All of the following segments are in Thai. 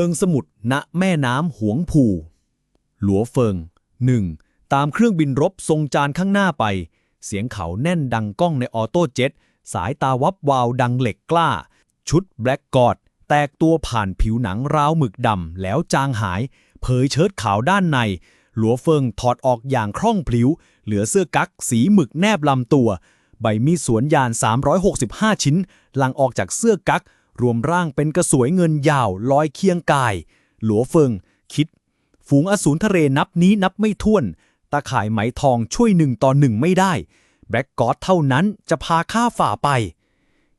พิงสมุทรณแม่น้ำหวงผู หลัวเฟิง 1. ตามเครื่องบินรบทรงจานข้างหน้าไป เสียงเขาแน่นดังก้องในออโต้เจ็ต สายตาวับวาวดังเหล็กกล้า ชุดแบล็กกอดแตกตัวผ่านผิวหนังราวหมึกดำแล้วจางหาย เผยเชิ้ตขาวด้านใน หลัวเฟิงถอดออกอย่างคล่องพลิ้ว เหลือเสื้อกั๊กสีหมึกแนบลำตัว ใบมีดสวนยาน 365 ชิ้น หลังออกจากเสื้อกั๊ก รวมร่างเป็นกระสวยเงินยาวลอยเคียงกาย หลัวเฟิง คิด ฝูงอสูรทะเลนับนี้นับไม่ถ้วน ตาข่ายไหมทองช่วยหนึ่งต่อหนึ่งไม่ได้ แบล็กกอดเท่านั้นจะพาข้าฝ่าไป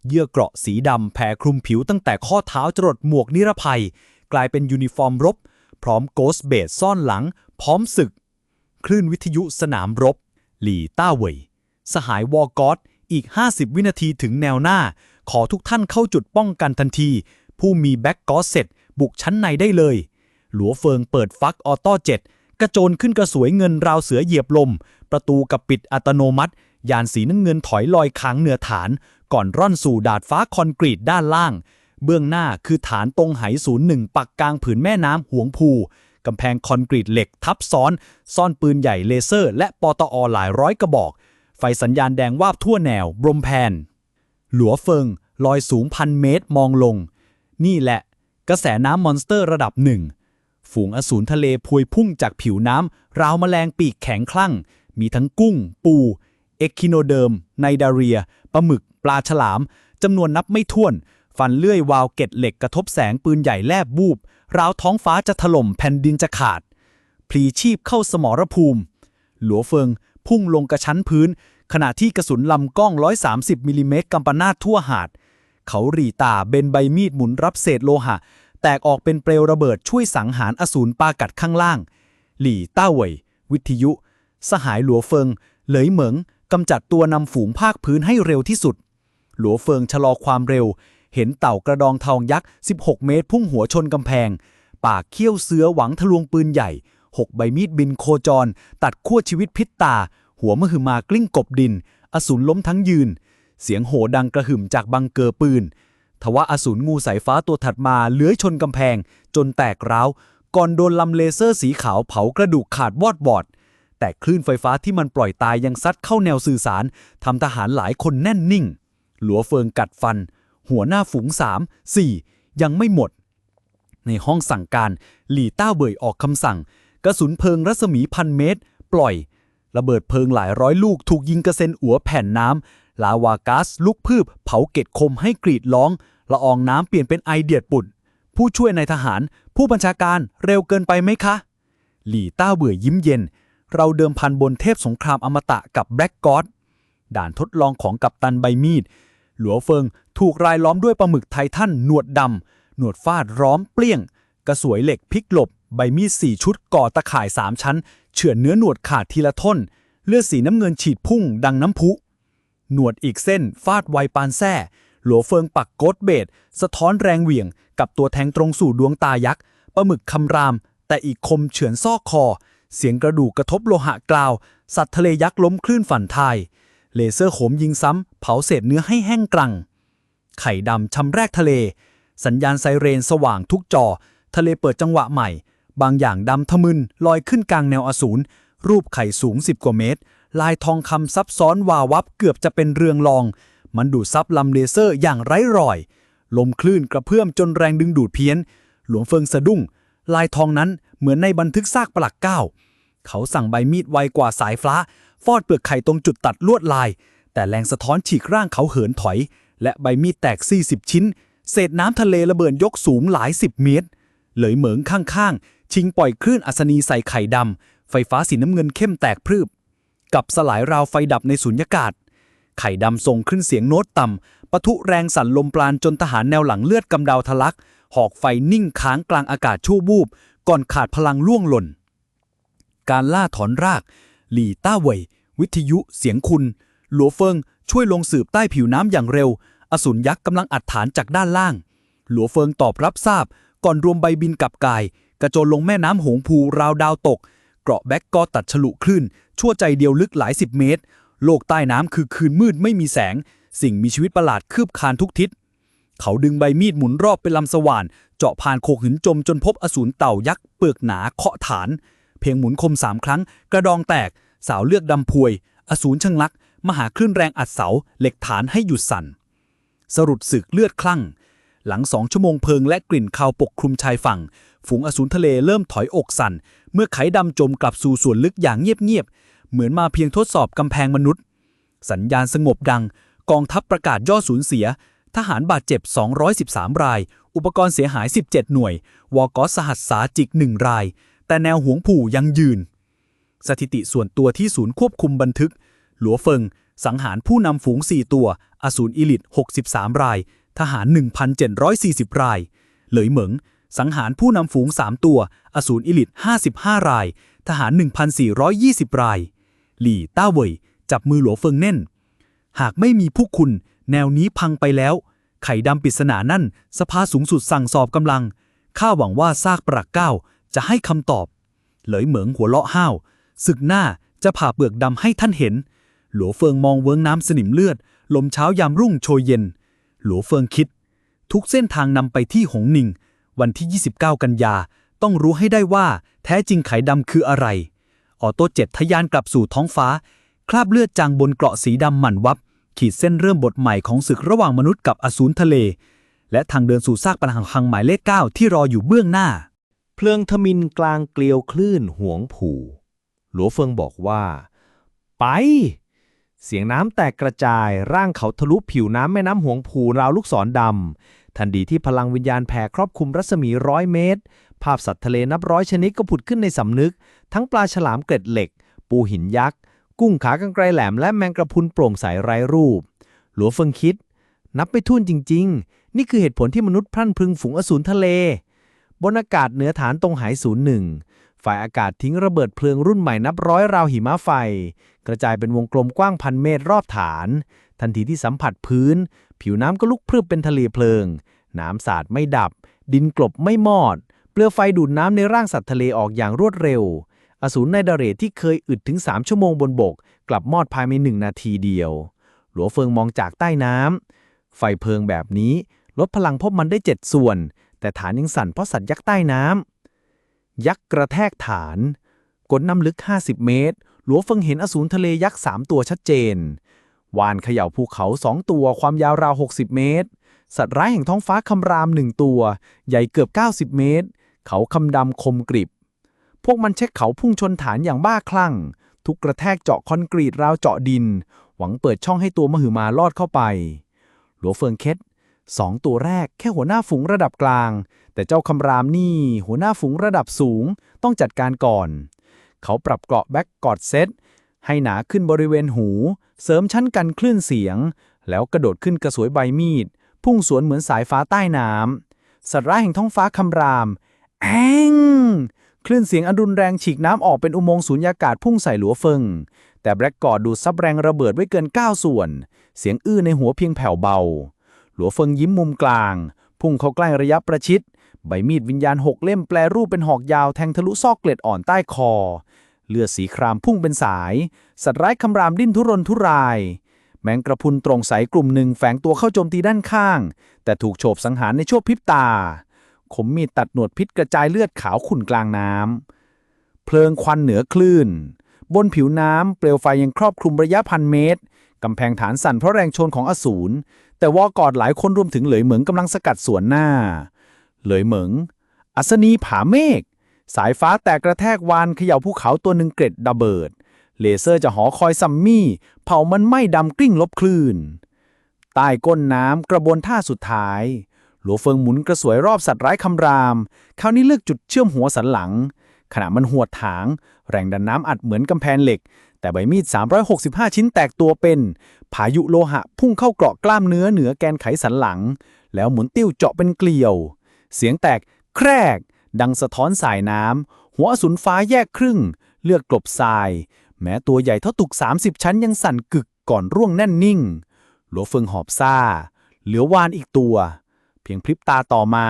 เยื่อเกราะสีดำแผ่คลุมผิวตั้งแต่ข้อเท้าจรดหมวกนิรภัย กลายเป็นยูนิฟอร์มรบ พร้อมโกสเบดซ่อนหลัง พร้อมศึก คลื่นวิทยุสนามรบ หลี่ต้าเวยสหายวอกอสอีก 50 วินาทีถึงแนวหน้า ขอทุกท่านเข้าจุดป้องกันทันที ผู้มีแบ็กกอสเสร็จบุกชั้นในได้เลย หลัวเฟิงเปิดฟักออโต้เจ็ตกระโจนขึ้นกระสวยเงินราวเสือเหยียบลม ประตูกับปิดอัตโนมัติ ยานสีน้ำเงินถอยลอยค้างเหนือฐาน ก่อนร่อนสู่ดาดฟ้าคอนกรีตด้านล่าง เบื้องหน้าคือฐานตรงไหศูนย์หนึ่งปักกลางผืนแม่น้ำหวงพูกำแพงคอนกรีตเหล็กทับซ้อน ซ่อนปืนใหญ่เลเซอร์ และปตอหลายร้อยกระบอก ไฟสัญญาณแดงวาบทั่วแนวบรมแพน หลัวเฟิงลอยสูงพันเมตรมองลง นี่แหละ กระแสน้ำมอนสเตอร์ระดับหนึ่ง ฝูงอสูรทะเลพวยพุ่งจากผิวน้ำราวแมลงปีกแข็งคลั่ง มีทั้งกุ้ง ปู เอ็กคิโนเดิม ไนดาเรีย ปลาหมึก ปลาฉลาม จำนวนนับไม่ถ้วน ฟันเลื่อยวาวเกตเหล็กกระทบแสงปืนใหญ่แลบบูบ ราวท้องฟ้าจะถล่มแผ่นดินจะขาด พลีชีพเข้าสมรภูมิ หลัวเฟิงพุ่งลงกระชั้นพื้น ขณะที่กระสุนลำกล้อง 130มิลลิเมตรกำปนาตทั่วหาด เขาหรีตาเบนใบมีดหมุนรับเศษโลหะ แตกออกเป็นเปลวระเบิดช่วยสังหารอสูรปากัดข้างล่าง หลี่ต้าเวยวิทยุ สหายหลัวเฟิง เหลยเหมิงกำจัดตัวนำฝูงภาคพื้นให้เร็วที่สุด หลัวเฟิงชะลอความเร็ว เห็นเต่ากระดองทองยักษ์ 16 เมตร พุ่งหัวชนกำแพง ปากเขี้ยวเสือหวังทะลวงปืนใหญ่หกใบมีดบินโคจร ตัดขั้วชีวิตพิษตา หัวมหึมากลิ้งกบดิน อสูรล้มทั้งยืน เสียงโห่ดังกระหึ่มจากบังเกอร์ปืน ทว่าอสูรงูสายฟ้าตัวถัดมาเลื้อยชนกำแพง จนแตกร้าว ก่อนโดนลำเลเซอร์สีขาวเผากระดูกขาดวอดบอด แต่คลื่นไฟฟ้าที่มันปล่อยตายยังซัดเข้าแนวสื่อสารทำทหารหลายคนแน่นนิ่ง หลัวเฟิงกัดฟัน หัวหน้าฝูงสามสี่ยังไม่หมด ในห้องสั่งการหลี่ต้าเบยออกคำสั่ง กระสุนเพลิงรัศมีพันเมตร ปล่อย ระเบิดเพลิงหลายร้อยลูกถูกยิงกระเซ็นอัวแผ่นน้ำลาวาก๊าซลุกพืบ เผาเกตคมให้กรีดร้อง ละอองน้ำเปลี่ยนเป็นไอเดียดปุ่น ผู้ช่วยนายทหาร ผู้บัญชาการเร็วเกินไปไหมคะ หลี่ต้าเบื่อยิ้มเย็น เราเดิมพันบนเทพสงครามอมตะกับแบล็กกอดด่านทดลองของกัปตันใบมีด หลัวเฟิงถูกรายล้อมด้วยปลาหมึกไททันหนวดดำหนวดฟาดร้อมเปลี่ยง กระสวยเหล็กพลิกหลบ ใบมีดสี่ชุดก่อตะข่ายสามชั้น เฉือนเนื้อหนวดขาดทีละท่อนเลือดสีน้ำเงินฉีดพุ่งดังน้ำพุ หนวดอีกเส้นฟาดไวปานแซ่หลัวเฟิงปักโกดเบดสะท้อนแรงเหวี่ยง กับตัวแทงตรงสู่ดวงตายักษ์ปลาหมึกคำราม แต่อีกคมเฉือนซอกคอ เสียงกระดูกกระทบโลหะกราว สัตว์ทะเลยักษ์ล้มคลื่นฝันทาย เลเซอร์โขมยิงซ้ำ เผาเศษเนื้อให้แห้งกรัง ไข่ดำชำแรกทะเล สัญญาณไซเรนสว่างทุกจอ ทะเลเปิดจังหวะใหม่ บางอย่างดำทะมึนลอยขึ้นกลางแนวอสูร รูปไข่สูง10กว่าเมตร ลายทองคำซับซ้อนวาวับเกือบจะเป็นเรืองรอง มันดูดซับลำเลเซอร์อย่างไร้รอย ลมคลื่นกระเพื่อมจนแรงดึงดูดเพี้ยน หลวงเฟิงสะดุ้ง ลายทองนั้นเหมือนในบันทึกซากปลักเก้า เขาสั่งใบมีดไวกว่าสายฟ้า ฟอดเปลือกไข่ตรงจุดตัดลวดลาย แต่แรงสะท้อนฉีกร่างเขาเหินถอย และใบมีดแตก40ชิ้น เศษน้ำทะเลระเบิดยกสูงหลายสิบเมตร เหลยเหมิงข้างๆ ชิงปล่อยคลื่นอัศนีใส่ไข่ดำ ไฟฟ้าสีน้ำเงินเข้มแตกพรึบกับสลายราวไฟดับในสุญญากาศ ไข่ดำส่งขึ้นเสียงโน้ตต่ำปะทุแรงสั่นลมปราณจนทหารแนวหลังเลือดกำเดาทะลัก หอกไฟนิ่งค้างกลางอากาศชั่ววูบ ก่อนขาดพลังล่วงหล่น การล่าถอนราก หลี่ต้าเวยวิทยุ เสียงคุณ หลัวเฟิง ช่วยลงสืบใต้ผิวน้ำอย่างเร็ว อสูรยักษ์กำลังอัดฐานจากด้านล่าง หลัวเฟิงตอบรับทราบ ก่อนรวมใบบินกับกาย กระโจนลงแม่น้ำหงพูราวดาวตก เกราะแบ็กก็ตัดฉลุคลื่น ชั่วใจเดียวลึกหลายสิบเมตร โลกใต้น้ำคือคืนมืดไม่มีแสง สิ่งมีชีวิตประหลาดคืบคานทุกทิศ เขาดึงใบมีดหมุนรอบเป็นลำสว่าน เจาะผ่านโขกหินจมจนพบอสูรเต่ายักษ์เปลือกหนาเคาะฐาน เพียงหมุนคมสามครั้ง กระดองแตก สาวเลือกดำพวย อสูรช่างลัก มหาคลื่นแรงอัดเสา เหล็กฐานให้หยุดสั่น สรุดศึกเลือดคลั่งหลังสองชั่วโมงเพลิงและกลิ่นคาวปกคลุมชายฝั่ง ฝูงอสูรทะเลเริ่มถอยอกสั่น เมื่อไขดำจมกลับสู่ส่วนลึกอย่างเงียบๆ เหมือนมาเพียงทดสอบกำแพงมนุษย์ สัญญาณสงบดัง กองทัพประกาศย่อสูญเสีย ทหารบาดเจ็บ 213 ราย อุปกรณ์เสียหาย 17 หน่วย วอกอสหัสสาจิก 1 ราย แต่แนวหวงผู่ยังยืน สถิติส่วนตัวที่ศูนย์ควบคุมบันทึก หลัวเฟิง สังหารผู้นำฝูง 4 ตัว อสูรอิลิต63 ราย ทหาร 1,740 ราย เหลยเหมิง สังหารผู้นำฝูง 3 ตัว อสูรอิลิต 55 ราย ทหาร 1,420 ราย หลี่ต้าเหวยจับมือหลัวเฟิงแน่น หากไม่มีผู้คุณ แนวนี้พังไปแล้ว ไข่ดำปริศนานั่น สภาสูงสุดสั่งสอบกำลัง ข้าหวังว่าซากปรักเก้าจะให้คำตอบ เหลยเหมิงหัวเราะห้าวศึกหน้าจะผ่าเปลือกดำให้ท่านเห็น หลัวเฟิงมองเวิ้งน้ำสนิมเลือด ลมเช้ายามรุ่งโชยเย็น หลัวเฟิงคิด ทุกเส้นทางนำไปที่หงหนิง วันที่ 29 กันยา ต้องรู้ให้ได้ว่า แท้จริงไขดำคืออะไร ออโต้เจ็ดทะยานกลับสู่ท้องฟ้า คราบเลือดจางบนเกราะสีดำหมั่นวับ ขีดเส้นเริ่มบทใหม่ของศึกระหว่างมนุษย์กับอสูรทะเล และทางเดินสู่ซากปรักหักพังหมายเลขเก้าที่รออยู่เบื้องหน้า เพลิงทมินกลางเกลียวคลื่นห่วงผูหลัวเฟิงบอกว่า ไป เสียงน้ำแตกกระจายร่างเขาทะลุผิวน้ำแม่น้ำหวงผูราวลูกศรดำ ทันทีที่พลังวิญญาณแผ่ครอบคลุมรัศมีร้อยเมตร ภาพสัตว์ทะเลนับร้อยชนิดก็ผุดขึ้นในสำนึก ทั้งปลาฉลามเกล็ดเหล็ก ปูหินยักษ์ กุ้งขากรรไกรแหลม และแมงกระพรุนโปร่งใสไร้รูป หลัวเฟิงคิด นับไปทุ่นจริง ๆ นี่คือเหตุผลที่มนุษย์พลันพรึงฝูงอสูรทะเล บนอากาศเหนือฐานตรงหายศูนย์หนึ่งฝ่ายอากาศทิ้งระเบิดเพลิงรุ่นใหม่นับร้อยราวหิมะไฟ กระจายเป็นวงกลมกว้างพันเมตรรอบฐาน ทันทีที่สัมผัสพื้น ผิวน้ำก็ลุกพรึบเป็นทะเลเพลิง น้ำสาดไม่ดับ ดินกลบไม่มอด เปลือไฟดูดน้ำในร่างสัตว์ทะเลออกอย่างรวดเร็ว อสูรในดาเรที่เคยอึดถึง 3 ชั่วโมงบนบก กลับมอดภายในหนึ่งนาทีเดียว หลัวเฟิงมองจากใต้น้ำไฟเพลิงแบบนี้ ลดพลังพบมันได้เจ็ดส่วน แต่ฐานยังสั่นเพราะสัตว์ยักษ์ใต้น้ำยักษ์กระแทกฐานกดน้ำลึก 50 เมตร หลัวเฟิงเห็นอสูรทะเลยักษ์ 3 ตัวชัดเจน วานเขย่าภูเขา2ตัวความยาวราว 60 เมตร สัตว์ร้ายแห่งท้องฟ้าคำราม1ตัว ใหญ่เกือบ 90 เมตร เขาคำดำคมกริบ พวกมันเช็คเขาพุ่งชนฐานอย่างบ้าคลั่ง ทุกกระแทกเจาะคอนกรีตราวเจาะดิน หวังเปิดช่องให้ตัวมหึมาลอดเข้าไป หลัวเฟิงเคล็ดสองตัวแรกแค่หัวหน้าฝูงระดับกลาง แต่เจ้าคำรามนี่หัวหน้าฝูงระดับสูง ต้องจัดการก่อน เขาปรับเกราะแบ็กกอดเซต ให้หนาขึ้นบริเวณหู เสริมชั้นกันคลื่นเสียง แล้วกระโดดขึ้นกระสวยใบมีด พุ่งสวนเหมือนสายฟ้าใต้น้ำสัตว์ร้ายแห่งท้องฟ้าคำราม แองคลื่นเสียงอันรุนแรงฉีกน้ำออกเป็นอุโมงค์สูญญากาศพุ่งใส่หลัวเฟิง แต่แบล็กกอดดูดซับแรงระเบิดไว้เกิน 9 ส่วน เสียงอื้อในหัวเพียงแผ่วเบา หลัวเฟิงยิ้มมุมกลาง พุ่งเข้าใกล้ระยะประชิด ใบมีดวิญญาณหกเล่มแปลรูปเป็นหอกยาวแทงทะลุซอกเกล็ดอ่อนใต้คอ เลือดสีครามพุ่งเป็นสาย สัตว์ร้ายคำรามดิ้นทุรนทุราย แมงกระพุนตรงใสกลุ่มหนึ่งแฝงตัวเข้าโจมตีด้านข้าง แต่ถูกโฉบสังหารในชั่วพริบตาขมมีดตัดหนวดพิษกระจายเลือดขาวขุ่นกลางน้ำเพลิงควันเหนือคลื่น บนผิวน้ำเปลวไฟยังครอบคลุมระยะพันเมตรกำแพงฐานสั่นเพราะแรงชนของอสูร แต่วอกอดหลายคนรวมถึงเหลยเหมิงกำลังสกัดสวนหน้า เหลยเหมิง อัศนีผาเมฆ สายฟ้าแตกกระแทกวานเขย่าภูเขาตัวหนึ่งเกร็ดระเบิด เลเซอร์จะหอคอยซัมมี่ เผามันไหม้ดำกลิ้งลบคลื่น ใต้ก้นน้ำกระบวนท่าสุดท้าย หลวเฟิงหมุนกระสวยรอบสัตว์ร้ายคำราม คราวนี้เลือกจุดเชื่อมหัวสันหลัง ขณะมันหวดถาง แรงดันน้ำอัดเหมือนกำแพงเหล็ก แต่ใบมีด 365 ชิ้นแตกตัวเป็น พายุโลหะพุ่งเข้าเกราะกล้ามเนื้อเหนือแกนไขสันหลัง แล้วหมุนติ้วเจาะเป็นเกลียว เสียงแตกแครก ดังสะท้อนสายน้ำ หัวสุนฟ้าแยกครึ่ง เลือดกลบทราย แม้ตัวใหญ่เท่าตุก30 ชั้นยังสั่นกึกก่อนร่วงแน่นนิ่ง หลวเฟิงหอบซ่า เหลือวานอีกตัว เพียงพริบตาต่อมา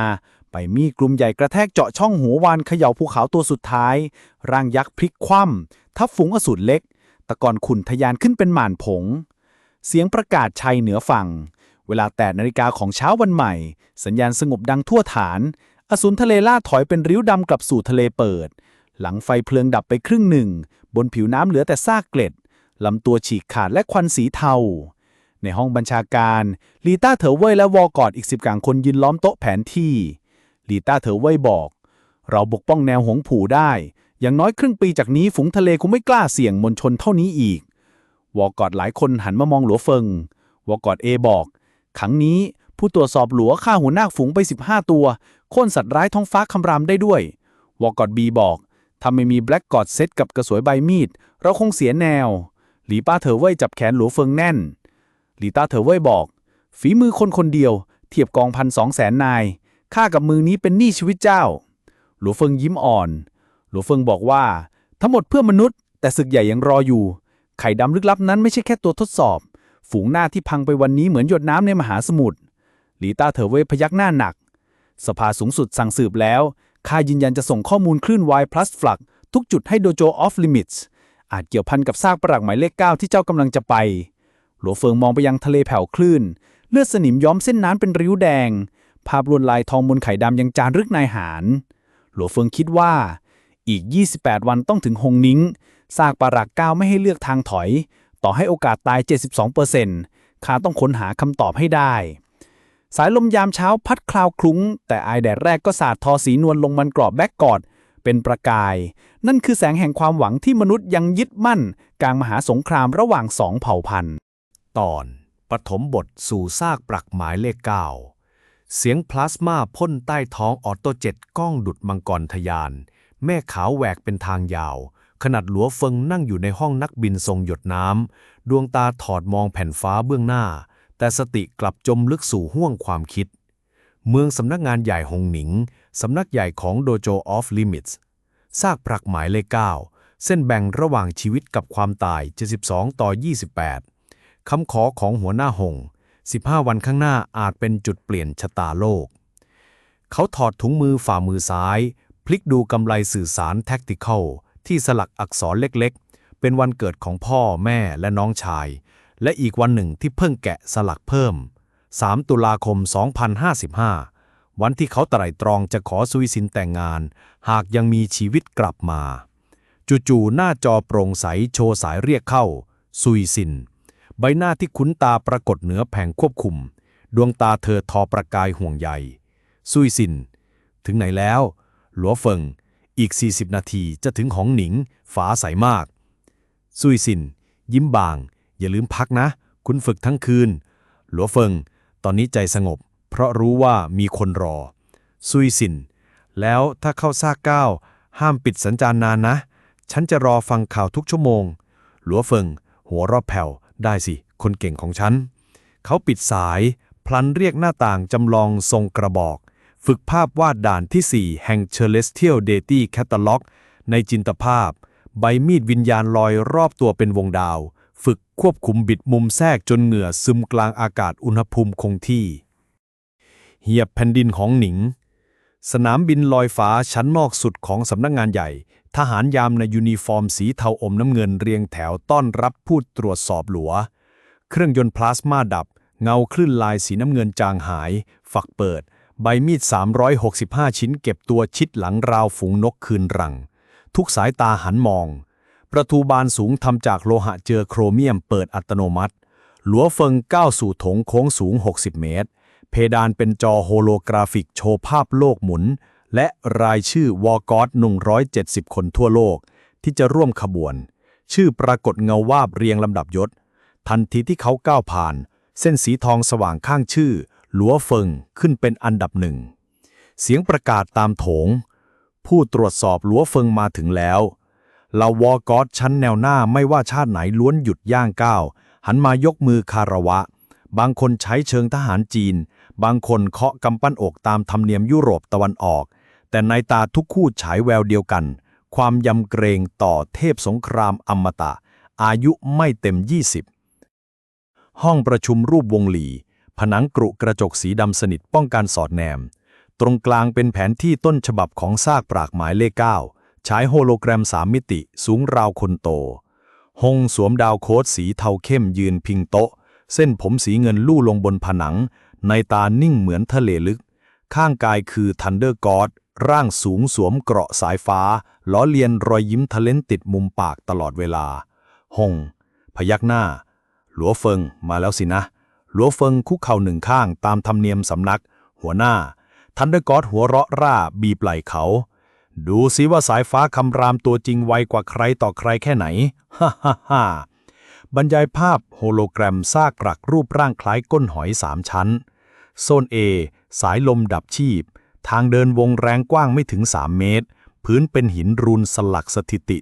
ใบมีดกลุ่มใหญ่กระแทกเจาะช่องหัววานเขย่าภูเขาตัวสุดท้าย ร่างยักษ์พลิกคว่ำทับฝูงอสูรเล็ก ตะกอนขุนทะยานขึ้นเป็นหม่านผง เสียงประกาศชัยเหนือฝั่งเวลา8นาฬิกาของเช้าวันใหม่ สัญญาณสงบดังทั่วฐาน อสูรทะเลล่าถอยเป็นริ้วดำกลับสู่ทะเลเปิด หลังไฟเพลิงดับไปครึ่งหนึ่ง บนผิวน้ำเหลือแต่ซากเกล็ดลำตัวฉีกขาดและควันสีเทา ในห้องบัญชาการลีต้าเถอเว่ยและวอกอดอีกสิบกลางคนยืนล้อมโต๊ะแผนที่ลีต้าเถอเว่ยบอก เราปกป้องแนวหงผูได้ อย่างน้อยครึ่งปีจากนี้ฝูงทะเลคงไม่กล้าเสี่ยงมนชนเท่านี้อีก วอกอดหลายคนหันมามองหลัวเฟิง วอกอดเอบอกครั้งนี้ผู้ตรวจสอบหลัวฆ่าหัวหน้าฝูงไป 15 ตัว โค่นสัตว์ร้ายท้องฟ้าคำรามได้ด้วย วอกอดบีบอกถ้าไม่มีแบล็กกอดเซตกับกระสวยใบมีด เราคงเสียแนว หลีป้าเถอเว่ยจับแขนหลัวเฟิงแน่น หลีต้าเถอเว่ยบอก ฝีมือคนคนเดียว เทียบกองพันสองแสนนายข้ากับมือนี้เป็นหนี้ชีวิตเจ้า หลัวเฟิงยิ้มอ่อน หลัวเฟิงบอกว่า ทั้งหมดเพื่อมนุษย์ แต่ศึกใหญ่ยังรออยู่ ไข่ดำลึกลับนั้นไม่ใช่แค่ตัวทดสอบ ฝูงหน้าที่พังไปวันนี้เหมือนหยดน้ำในมหาสมุทรหลีต้าเถอเว่ยพยักหน้าหนัก สภาสูงสุดสั่งสืบแล้วข้ายืนยันจะส่งข้อมูลคลื่น Y plus flux ทุกจุดให้โดโจ off limits อาจเกี่ยวพันกับซากปรักหมายเลข 9 ที่เจ้ากำลังจะไป หลัวเฟิงมองไปยังทะเลแผ่วคลื่น เลือดสนิมย้อมเส้นน้ำเป็นริ้วแดง ภาพลวดลายทองบนไข่ดำยังจานรึกนายหารหลัวเฟิงคิดว่า อีก 28 วันต้องถึงฮงนิ้งซากปรักก้าไม่ให้เลือกทางถอย ต่อให้โอกาสตาย 72%ข้าต้องค้นหาคำตอบให้ได้ สายลมยามเช้าพัดคลาวคลุ้ง แต่อายแดดแรกก็สาดทอสีนวลลงมันกรอบแบ็กกอด เป็นประกาย นั่นคือแสงแห่งความหวังที่มนุษย์ยังยึดมั่น กลางมหาสงครามระหว่างสองเผ่าพันธุ์ ตอนปฐมบทสู่ซากปรักหมายเลขเก้าเสียงพลาสมาพ่นใต้ท้องออโตเจ็ตก้องดุดมังกรทยาน แม่ขาวแหวกเป็นทางยาว ขนาดหลัวเฟิงนั่งอยู่ในห้องนักบินทรงหยดน้ำดวงตาถอดมองแผ่นฟ้าเบื้องหน้า แต่สติกลับจมลึกสู่ห้วงความคิด เมืองสำนักงานใหญ่หงหนิง สำนักใหญ่ของโดโจออฟลิมิตส์ซากปรักหมายเลขเก้าเส้นแบ่งระหว่างชีวิตกับความตาย 72 ต่อ 28 คำขอของหัวหน้าหง 15 วันข้างหน้าอาจเป็นจุดเปลี่ยนชะตาโลก เขาถอดถุงมือฝ่ามือซ้าย พลิกดูกำไลสื่อสารแท็กติคอลที่สลักอักษรเล็กๆ เป็นวันเกิดของพ่อแม่และน้องชาย และอีกวันหนึ่งที่เพิ่งแกะสลักเพิ่ม 3 ตุลาคม 2055 วันที่เขาไตร่ตรองจะขอซุยซินแต่งงาน หากยังมีชีวิตกลับมา จู่ๆหน้าจอโปร่งใสโชว์สายเรียกเข้า ซุยซิน ใบหน้าที่คุ้นตาปรากฏเหนือแผงควบคุม ดวงตาเธอทอประกายห่วงใยซุยซิน ถึงไหนแล้ว หลัวเฟิง อีก 40 นาทีจะถึงหองหนิงฟ้าใสมาก ซุยซิน ยิ้มบาง อย่าลืมพักนะ คุณฝึกทั้งคืน หลัวเฟิง ตอนนี้ใจสงบ เพราะรู้ว่ามีคนรอ ซุยซิน แล้วถ้าเข้าซากก้าวห้ามปิดสัญญาณนานนะ ฉันจะรอฟังข่าวทุกชั่วโมง หลัวเฟิง หัวรอบแผ่ว ได้สิ คนเก่งของฉัน เขาปิดสาย พลันเรียกหน้าต่างจำลองทรงกระบอก ฝึกภาพวาดด่านที่ 4 แห่ง Celestial Deity Catalog ในจินตภาพ ใบมีดวิญญาณลอยรอบตัวเป็นวงดาว ควบคุมบิดมุมแทรกจนเหงื่อซึมกลางอากาศอุณหภูมิคงที่ เหยียบแผ่นดินของหนิง สนามบินลอยฟ้าชั้นนอกสุดของสำนักงงานใหญ่ ทหารยามในยูนิฟอร์มสีเทาอมน้ำเงินเรียงแถวต้อนรับผู้ตรวจสอบหลัว เครื่องยนต์พลาสมาดับ เงาคลื่นลายสีน้ำเงินจางหาย ฝักเปิด ใบมีด 365 ชิ้นเก็บตัวชิดหลังราวฝูงนกคืนรัง ทุกสายตาหันมอง ประตูบานสูงทำจากโลหะเจอโครเมียมเปิดอัตโนมัติ หลัวเฟิงก้าวสู่โถงโค้งสูง 60 เมตร เพดานเป็นจอโฮโลกราฟิกโชว์ภาพโลกหมุน และรายชื่อวอกอต170 คนทั่วโลก ที่จะร่วมขบวน ชื่อปรากฏเงาวาบเรียงลำดับยศ ทันทีที่เขาก้าวผ่าน เส้นสีทองสว่างข้างชื่อ หลัวเฟิงขึ้นเป็นอันดับหนึ่ง เสียงประกาศตามโถง ผู้ตรวจสอบหลัวเฟิงมาถึงแล้ว เหล่าวอกอสชั้นแนวหน้าไม่ว่าชาติไหนล้วนหยุดย่างก้าว หันมายกมือคาระวะ บางคนใช้เชิงทหารจีน บางคนเคาะกำปั้นอกตามธรรมเนียมยุโรปตะวันออก แต่ในตาทุกคู่ฉายแววเดียวกัน ความยำเกรงต่อเทพสงครามอมตะ อายุไม่เต็ม 20 ห้องประชุมรูปวงหลี ผนังกรุกระจกสีดำสนิทป้องกันสอดแนม ตรงกลางเป็นแผนที่ต้นฉบับของซากปรากหมายเลข9 ใช้โฮโลแกรมสามมิติสูงราวคนโตหงสวมดาวโค้ดสีเทาเข้มยืนพิงโต๊ะ เส้นผมสีเงินลู่ลงบนผนัง ในตานิ่งเหมือนทะเลลึก ข้างกายคือทันเดอร์กอดร่างสูงสวมเกราะสายฟ้า ล้อเลียนรอยยิ้มทะเลนติดมุมปากตลอดเวลา หง พยักหน้า หลัวเฟิงมาแล้วสินะ หลัวเฟิงคุกเข่าหนึ่งข้างตามธรรมเนียมสำนัก หัวหน้า ทันเดอร์กอดหัวเราะร่าบีบไหล่เขา ดูสิว่าสายฟ้าคำรามตัวจริงไวกว่าใครต่อใครแค่ไหน ฮ่าฮ่าฮ่าบรรยายภาพโฮโลแกรมซากปรักรูปร่างคล้ายก้นหอยสามชั้น โซน A สายลมดับชีพ ทางเดินวงแรงกว้างไม่ถึง 3 เมตร พื้นเป็นหินรูนสลักสถิติ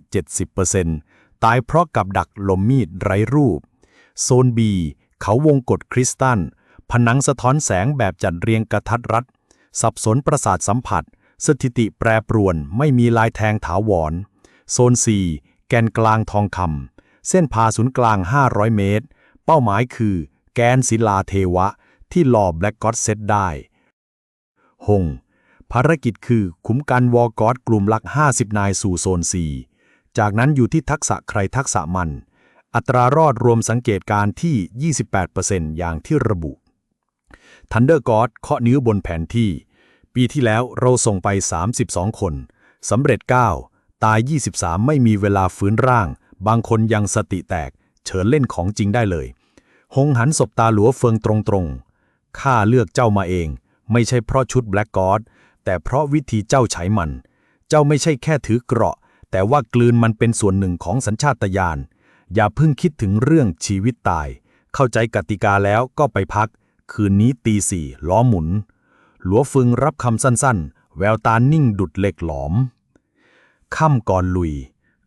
70%ตายเพราะกับดักลมมีดไร้รูป โซน B เขาวงกฏคริสตัล ผนังสะท้อนแสงแบบจัดเรียงกระทัดรัด สับสนประสาทสัมผัส สถิติแปรปรวนไม่มีลายแทงถาวร โซน 4 แกนกลางทองคำเส้นผ่าศูนย์กลาง 500 เมตร เป้าหมายคือ แกนศิลาเทวะ ที่หล่อแบล็กก็อดเซตได้ หง ภารกิจคือขุมกันวอลกอดกลุ่มลัก 50 นายสู่โซน 4 จากนั้นอยู่ที่ทักษะใครทักษะมัน อัตรารอดรวมสังเกตการณ์ที่ 28%อย่างที่ระบุทันเดอร์กอดเคาะนิ้วบนแผนที่ ปีที่แล้วเราส่งไป 32 คนสำเร็จ 9 ตาย 23 ไม่มีเวลาฟื้นร่าง บางคนยังสติแตก เฉินเล่นของจริงได้เลย หงหันศบตาหลัวเฟิงตรงๆข้าเลือกเจ้ามาเอง ไม่ใช่เพราะชุดแบล็กกอดแต่เพราะวิธีเจ้าใช้มัน เจ้าไม่ใช่แค่ถือเกราะ แต่ว่ากลืนมันเป็นส่วนหนึ่งของสัญชาตญาณอย่าเพิ่งคิดถึงเรื่องชีวิตตาย เข้าใจกติกาแล้วก็ไปพัก คืนนี้ตีสี่ล้อหมุน หลัวฟึงรับคำสั้นๆ แววตานิ่งดุดเหล็กหลอม ค่ำก่อนลุย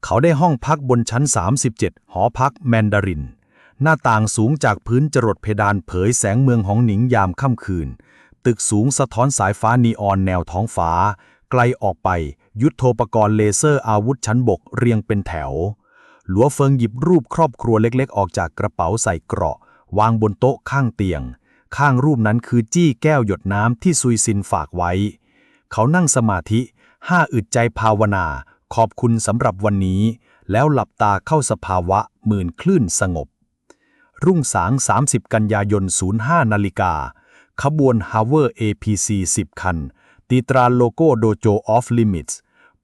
เขาได้ห้องพักบนชั้น 37 หอพักแมนดาริน หน้าต่างสูงจากพื้นจรดเพดานเผยแสงเมืองหองหนิงยามค่ำคืน ตึกสูงสะท้อนสายฟ้านีออนแนวท้องฟ้า ไกลออกไป ยุทโธปกรณ์เลเซอร์อาวุธชั้นบกเรียงเป็นแถว หลัวเฟิงหยิบรูปครอบครัวเล็กๆ ออกจากกระเป๋าใส่เกราะ วางบนโต๊ะข้างเตียง ข้างรูปนั้นคือจี้แก้วหยดน้ำที่ซุยซินฝากไว้ เขานั่งสมาธิ ห้าอึดใจภาวนา ขอบคุณสำหรับวันนี้ แล้วหลับตาเข้าสภาวะหมื่นคลื่นสงบ รุ่งสาง 30 กันยายน 05 นาฬิกา ขบวน h a v e r APC 10 คัน ตีตราโลโก้ Dojo of Limits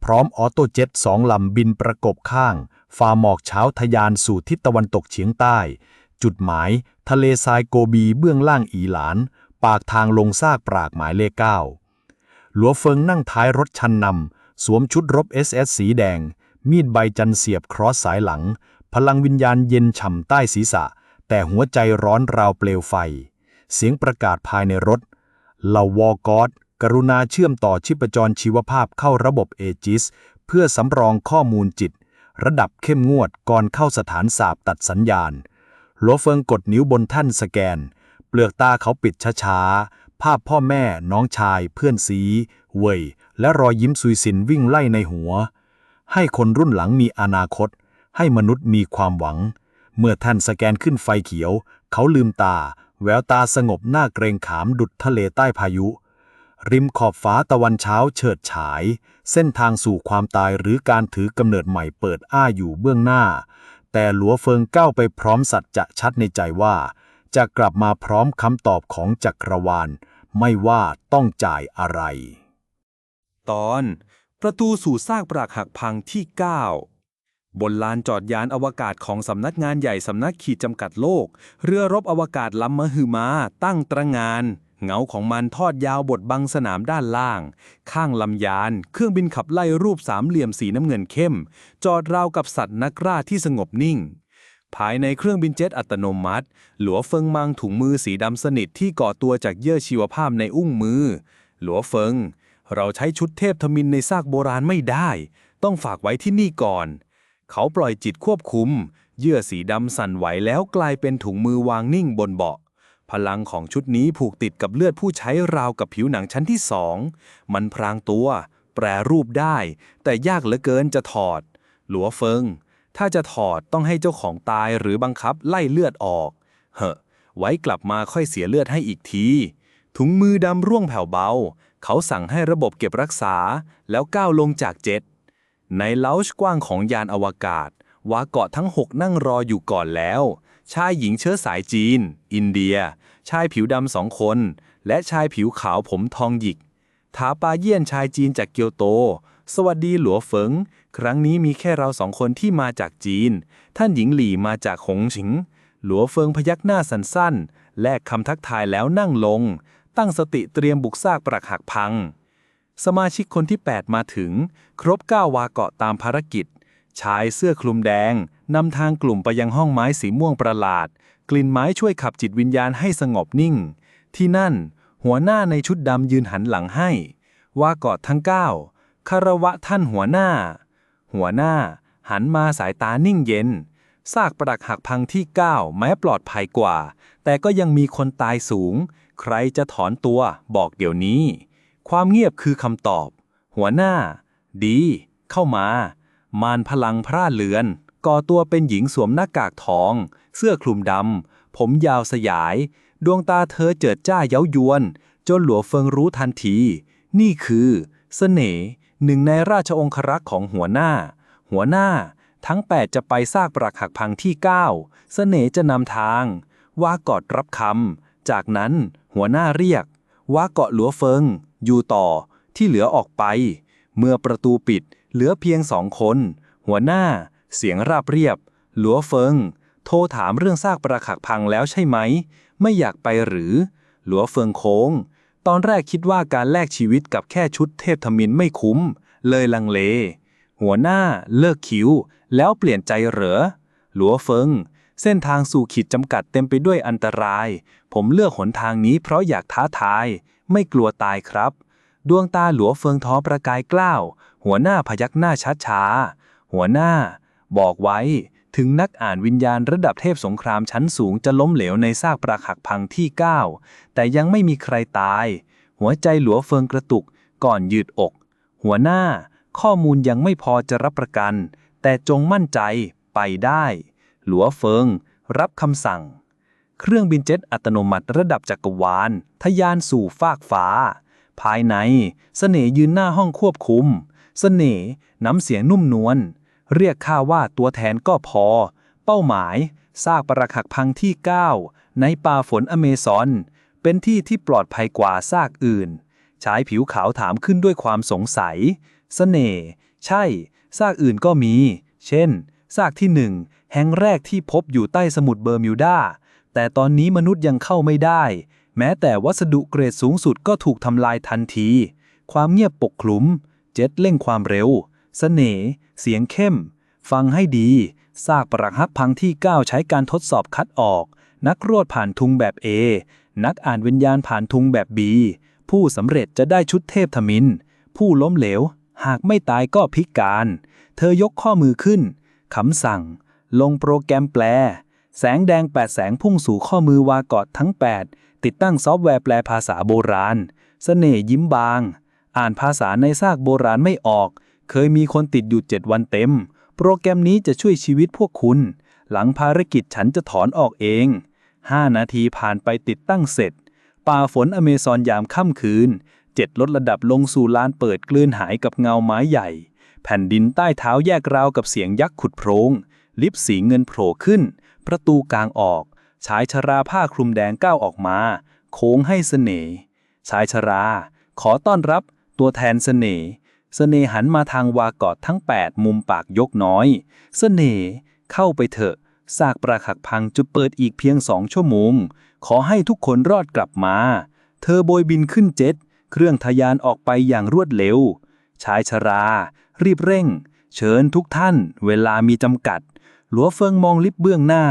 พร้อมออโต้เจ็ตสองลำบินประกบข้าง ฝ่าหมอกเช้าทะยานสู่ทิศตะวันตกเฉียงใต้ จุดหมาย ทะเลทรายโกบีเบื้องล่างอีหลาน ปากทางลงซากปรากหมายเลขเก้าหลัวเฟิงนั่งท้ายรถชันนำ สวมชุดรบ SS สีแดง มีดใบจันเสียบครอสสายหลัง พลังวิญญาณเย็นฉ่ำใต้ศีรษะ แต่หัวใจร้อนราวเปลวไฟ เสียงประกาศภายในรถเหล่าวอกอดกรุณาเชื่อมต่อชีพจรชีวภาพเข้าระบบเอจิสเพื่อสำรองข้อมูลจิต ระดับเข้มงวดก่อนเข้าสถานสาบตัดสัญญาณ หลัวเฟิงกดนิ้วบนท่านสแกน เปลือกตาเขาปิดช้าๆ ภาพพ่อแม่ น้องชาย เพื่อนสี เว่ย และรอยยิ้มซุยซินวิ่งไล่ในหัว ให้คนรุ่นหลังมีอนาคต ให้มนุษย์มีความหวัง เมื่อท่านสแกนขึ้นไฟเขียว เขาลืมตา แววตาสงบหน้าเกรงขามดุดทะเลใต้พายุ ริมขอบฟ้าตะวันเช้าเฉิดฉาย เส้นทางสู่ความตายหรือการถือกำเนิดใหม่เปิดอ้าอยู่เบื้องหน้า แต่หลัวเฟิงก้าวไปพร้อมสัจจะชัดในใจว่า จะกลับมาพร้อมคำตอบของจักรวาล ไม่ว่าต้องจ่ายอะไร ตอนประตูสู่ซากปรักหักพังที่ 9 บนลานจอดยานอวกาศของสำนักงานใหญ่สำนักขีดจำกัดโลก เรือรบอวกาศลำมหึมาตั้งตระงาน เงาของมันทอดยาวบทบังสนามด้านล่าง ข้างลำยาน เครื่องบินขับไล่รูปสามเหลี่ยมสีน้ำเงินเข้ม จอดราวกับสัตว์นักล่าที่สงบนิ่ง ภายในเครื่องบินเจ็ตอัตโนมัติ หลัวเฟิงมังถุงมือสีดำสนิทที่ก่อตัวจากเยื่อชีวภาพในอุ้งมือ หลัวเฟิง เราใช้ชุดเทพทมินในซากโบราณไม่ได้ ต้องฝากไว้ที่นี่ก่อน เขาปล่อยจิตควบคุม เยื่อสีดำสั่นไหวแล้วกลายเป็นถุงมือวางนิ่งบนเบาะ พลังของชุดนี้ผูกติดกับเลือดผู้ใช้ราวกับผิวหนังชั้นที่สอง มันพรางตัว แปรรูปได้ แต่ยากเหลือเกินจะถอด หลัวเฟิง ถ้าจะถอดต้องให้เจ้าของตายหรือบังคับไล่เลือดออก เหอะ ไว้กลับมาค่อยเสียเลือดให้อีกที ถุงมือดำร่วงแผ่วเบา เขาสั่งให้ระบบเก็บรักษา แล้วก้าวลงจากเจ็ตในเลาช์กว้างของยานอวกาศ วาเกาะทั้งหกนั่งรออยู่ก่อนแล้ว ชายหญิงเชื้อสายจีน อินเดีย ชายผิวดำสองคน และชายผิวขาวผมทองหยิก ถาปาเยี่ยนชายจีนจากเกียวโต สวัสดีหลัวเฟิง ครั้งนี้มีแค่เราสองคนที่มาจากจีน ท่านหญิงหลี่มาจากหงฉิง หลัวเฟิงพยักหน้าสั้นๆ แลกคำทักทายแล้วนั่งลง ตั้งสติเตรียมบุกซากปรักหักพัง สมาชิกคนที่ 8 มาถึง ครบ9วาเกาะตามภารกิจ ชายเสื้อคลุมแดง นำทางกลุ่มไปยังห้องไม้สีม่วงประหลาด กลิ่นไม้ช่วยขับจิตวิญญาณให้สงบนิ่ง ที่นั่น หัวหน้าในชุดดำยืนหันหลังให้ ว่ากาะทั้ง9คารวะท่านหัวหน้า หัวหน้า หันมาสายตานิ่งเย็นซากปรักหักพังที่9แม้ปลอดภัยกว่า แต่ก็ยังมีคนตายสูง ใครจะถอนตัวบอกเดี๋ยวนี้ ความเงียบคือคำตอบ หัวหน้า ดี เข้ามา มารพลังพร่าเลือน ก่อตัวเป็นหญิงสวมหน้ากากทอง เสื้อคลุมดำ ผมยาวสยาย ดวงตาเธอเจิดจ้าเย้ายวน จนหลัวเฟิงรู้ทันที นี่คือสเสน่ห์หนึ่งในราชองครักษ์ของหัวหน้า หัวหน้า ทั้ง 8 จะไปซากปรักหักพังที่9เสน่ห์จะนำทาง ว่ากอดรับคำ จากนั้นหัวหน้าเรียก ว่าเกาะหลัวเฟิง อยู่ต่อ ที่เหลือออกไป เมื่อประตูปิด เหลือเพียงสองคน หัวหน้า เสียงราบเรียบ หลัวเฟิง โทรถามเรื่องซากปรักหักพังแล้วใช่ไหม ไม่อยากไปหรือ หลัวเฟิงโค้ง ตอนแรกคิดว่าการแลกชีวิตกับแค่ชุดเทพธมินไม่คุ้ม เลยลังเล หัวหน้าเลิกคิ้ว แล้วเปลี่ยนใจเหรอ หลัวเฟิง เส้นทางสู่ขีดจำกัดเต็มไปด้วยอันตราย ผมเลือกหนทางนี้เพราะอยากท้าทาย ไม่กลัวตายครับดวงตาหลัวเฟิงท้อประกายกล้าว หัวหน้าพยักหน้าช้าๆหัวหน้า บอกไว้ ถึงนักอ่านวิญญาณระดับเทพสงครามชั้นสูงจะล้มเหลวในซากปรักหักพังที่ 9 แต่ยังไม่มีใครตาย หัวใจหลัวเฟิงกระตุก ก่อนยืดอก หัวหน้า ข้อมูลยังไม่พอจะรับประกัน แต่จงมั่นใจไปได้ หลัวเฟิง รับคำสั่ง เครื่องบินเจ็ตอัตโนมัติระดับจักรวาลทะยานสู่ฟากฟ้า ภายใน เสน่ยืนหน้าห้องควบคุม เสน่น้ำเสียงนุ่มนวล เรียกข้าว่าตัวแทนก็พอ เป้าหมายซากปรักหักพังที่ 9 ในป่าฝนอเมซอน เป็นที่ที่ปลอดภัยกว่าซากอื่น ชายผิวขาวถามขึ้นด้วยความสงสัยสเสน่ห์ใช่ ซากอื่นก็มี เช่น ซากที่หนึ่งแห่งแรกที่พบอยู่ใต้สมุทรเบอร์มิวดา แต่ตอนนี้มนุษย์ยังเข้าไม่ได้ แม้แต่วัสดุเกรดสูงสุดก็ถูกทำลายทันที ความเงียบปกคลุม เจ็ตเร่งความเร็วสเสน่ห์ เสียงเข้ม ฟังให้ดีซากปรักหักพังที่ 9 ใช้การทดสอบคัดออก นักรวดผ่านทุงแบบ A นักอ่านวิญญาณผ่านทุงแบบ B ผู้สำเร็จจะได้ชุดเทพธมิน ผู้ล้มเหลว หากไม่ตายก็พิการ เธอยกข้อมือขึ้นคำสั่ง ลงโปรแกรมแปล แสงแดง 8 แสงพุ่งสู่ข้อมือวากอดทั้ง 8 ติดตั้งซอฟต์แวร์แปลภาษาโบราณเสน่ห์ยิ้มบาง อ่านภาษาในซากโบราณไม่ออก เคยมีคนติดอยู่ 7 วันเต็ม โปรแกรมนี้จะช่วยชีวิตพวกคุณ หลังภารกิจฉันจะถอนออกเอง 5 นาทีผ่านไปติดตั้งเสร็จ ป่าฝนอเมซอนยามค่ำคืนเจ็ดลดระดับลงสู่ลานเปิดกลืนหายกับเงาไม้ใหญ่ แผ่นดินใต้เท้าแยกราวกับเสียงยักษ์ขุดโพรง ลิฟต์สีเงินโผล่ขึ้น ประตูกลางออกชายชราผ้าคลุมแดงก้าวออกมา โค้งให้เสน่ห์ชายชรา ขอต้อนรับตัวแทนเสน่ห์ เสน่หันมาทางวากอดทั้ง 8 มุมปากยกน้อย เสน่ห์เข้าไปเถอะซากปรักหักพังจะเปิดอีกเพียงสองชั่วโมง ขอให้ทุกคนรอดกลับมา เธอโบยบินขึ้นเจ็ต เครื่องทะยานออกไปอย่างรวดเร็ว ชายชรา รีบเร่ง เชิญทุกท่าน เวลามีจำกัด หลัวเฟิงมองลิฟต์เบื้องหน้า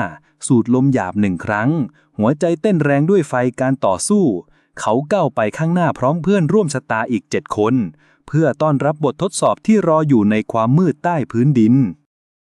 สูดลมหยาบหนึ่งครั้ง หัวใจเต้นแรงด้วยไฟการต่อสู้ เขาก้าวไปข้างหน้าพร้อมเพื่อนร่วมชะตาอีกเจ็ดคน เพื่อต้อนรับบททดสอบที่รออยู่ในความมืดใต้พื้นดิน